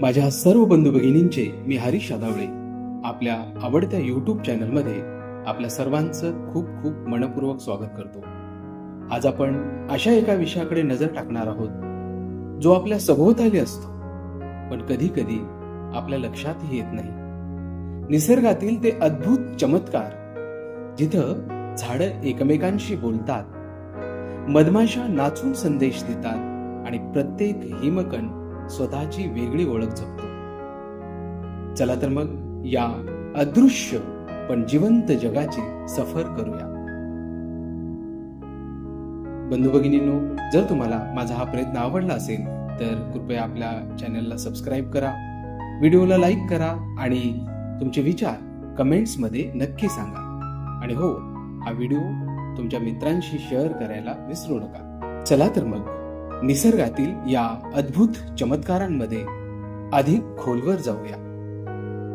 माझ्या सर्व बंधू भगिनींचे मी हरीश आदावळे आपल्या आवडत्या युट्यूब चॅनलमध्ये आपल्या सर्वांचं खूप खूप मनपूर्वक स्वागत करतो. आज आपण अशा एका विषयाकडे नजर टाकणार आहोत जो आपल्या सभोवताली असतो पण कधी कधी आपल्या लक्षातही येत नाही. निसर्गातील ते अद्भुत चमत्कार जिथं झाडं एकमेकांशी बोलतात मधमाशा नाचून संदेश देतात आणि प्रत्येक हिमकण स्वतःची वेगळी ओळख जपतो. चला तर मग या अदृश्य पण जिवंत जगाची सफर करूया. बंधू भगिनींनो जर तुम्हाला माझा हा प्रयत्न आवडला असेल तर कृपया आपल्या चॅनलला सबस्क्राईब करा व्हिडिओला लाईक करा आणि तुमचे विचार कमेंट्समध्ये नक्की सांगा. आणि हो हा व्हिडिओ तुमच्या मित्रांशी शेअर करायला विसरू नका. चला तर मग. निसर्गातील या अद्भुत चमत्कारांमध्ये अधिक खोलवर जाऊया.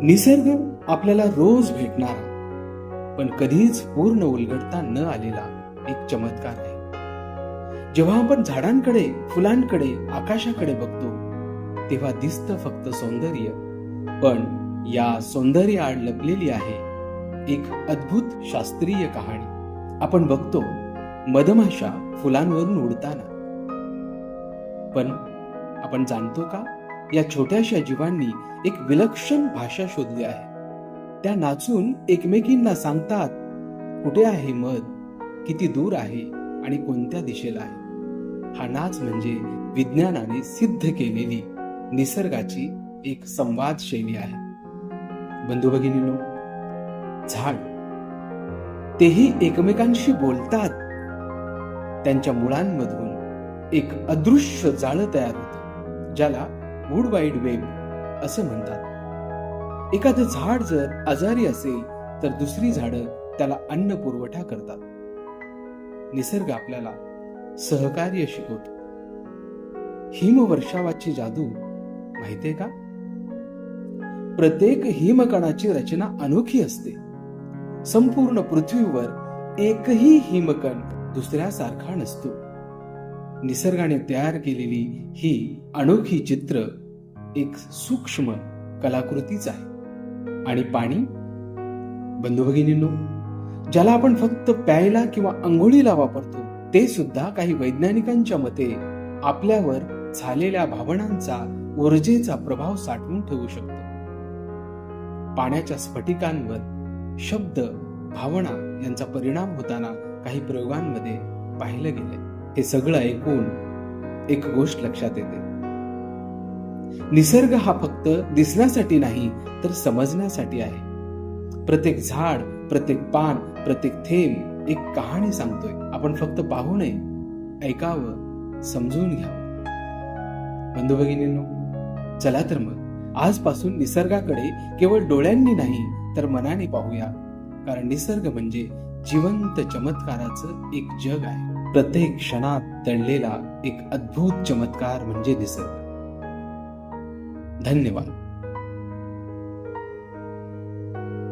निसर्ग आपल्याला रोज भेटणारा पण कधीच पूर्ण उलगडता न आलेला एक चमत्कार आहे. जेव्हा आपण झाडांकडे फुलांकडे आकाशाकडे बघतो तेव्हा दिसतं फक्त सौंदर्य. पण या सौंदर्य आड लपलेली आहे एक अद्भुत शास्त्रीय कहाणी. आपण बघतो मधमाशा फुलांवरून उडताना. पण आपण जाणतो का या छोट्याशा जीवांनी एक विलक्षण भाषा शोधली आहे. त्या नाचून एकमेकींना सांगतात कुठे आहे मध? किती दूर आहे आणि कोणत्या दिशेला आहे? हा नाच म्हणजे विज्ञानाने सिद्ध केलेली निसर्गाची एक संवाद शैली आहे. बंधू भगिनीनो झाड. तेही एकमेकांशी बोलतात त्यांच्या मुळांमधून. एक अदृश्य जाळं तयार होतं ज्याला वूड वाईड वेब असं म्हणतात. एखादं झाड जर आजारी असेल तर दुसरी झाडं त्याला अन्न पुरवठा करतात. निसर्ग आपल्याला सहकार्य शिकवतो. हिमवर्षावाची जादू माहितीये का? प्रत्येक हिमकणाची रचना अनोखी असते. संपूर्ण पृथ्वीवर एकही हिमकण दुसऱ्यासारखा नसतो. निसर्गाने तयार केलेली ही अनोखी चित्र एक सूक्ष्म कलाकृतीच आहे. आणि पाणी? बंधू भगिनींनो ज्याला आपण फक्त प्यायला किंवा आंघोळीला वापरतो ते सुद्धा काही वैज्ञानिकांच्या मते आपल्यावर झालेल्या भावनांचा ऊर्जेचा प्रभाव साठवून ठेवू शकतो. पाण्याच्या स्फटिकांवर शब्द भावना यांचा परिणाम होताना काही प्रयोगांमध्ये पाहिलं गेलंय. हे सगळं ऐकून एक गोष्ट लक्षात येते. निसर्ग हा फक्त दिसण्यासाठी नाही तर समजण्यासाठी आहे. प्रत्येक झाड प्रत्येक पान प्रत्येक थेंब एक कहाणी सांगतोय. आपण फक्त पाहू नये ऐकावं समजून घ्यावं. बंधू भगिनींनो चला तर मग. आजपासून निसर्गाकडे केवळ डोळ्यांनी नाही तर मनाने पाहूया. कारण निसर्ग म्हणजे जिवंत चमत्काराचं एक जग आहे. प्रत्येक क्षणात दडलेला एक अद्भुत चमत्कार म्हणजे निसर्ग धन्यवाद.